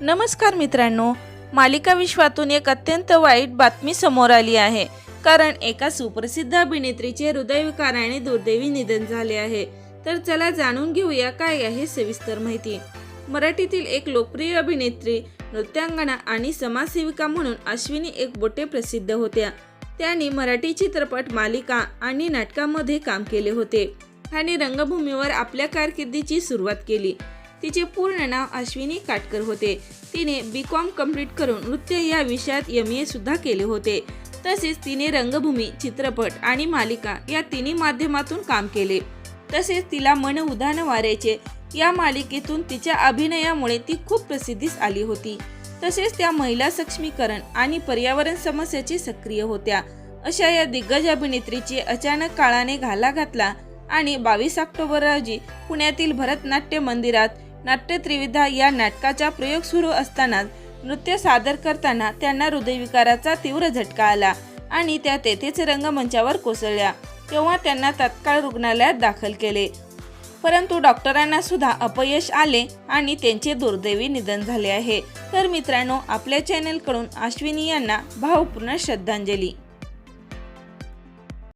नमस्कार मित्रांनो मालिका विश्वातून एक अत्यंत वाईट बातमी समोर आली आहे. कारण एका सुप्रसिद्ध अभिनेत्रीचे हृदयविकाराने दुर्दैवी निधन झाले आहे. तर चला जाणून घेऊया काय आहे सविस्तर माहिती. मराठीतील एक लोकप्रिय अभिनेत्री नृत्यांगना आणि समाजसेविका म्हणून अश्विनी एकबोटे प्रसिद्ध होत्या. त्यांनी मराठी चित्रपट मालिका आणि नाटकामध्ये काम केले होते. आणि रंगभूमीवर आपल्या कारकिर्दीची सुरुवात केली. तिचे पूर्ण नाव अश्विनी काटकर होते. तिने बी कॉम कंप्लीट करून नृत्य या विषयात एम ए सुद्धा केले होते. तसेच तिने रंगभूमी चित्रपट आणि मालिका या तिन्ही माध्यमातून काम केले. तसेच तिला मन उदान वारायचे या मालिकेतून तिच्या अभिनयामुळे ती खूप प्रसिद्धीस आली होती. तसेच त्या महिला सक्षमीकरण आणि पर्यावरण समस्याचे सक्रिय होत्या. अशा या दिग्गज अभिनेत्रीची अचानक काळाने घाला घातला आणि बावीस ऑक्टोबर रोजी पुण्यातील भरतनाट्य मंदिरात नाट्य त्रिविधा या नाटकाचा प्रयोग सुरू असताना नृत्य सादर करताना त्यांना हृदयविकाराचा तीव्र झटका आला आणि त्या तेथेच रंगमंचावर कोसळल्या. तेव्हा त्यांना तत्काळ रुग्णालयात दाखल केले. परंतु डॉक्टरांना सुद्धा अपयश आले आणि त्यांचे दुर्दैवी निधन झाले आहे. तर मित्रांनो आपल्या चॅनेलकडून अश्विनी यांना भावपूर्ण श्रद्धांजली.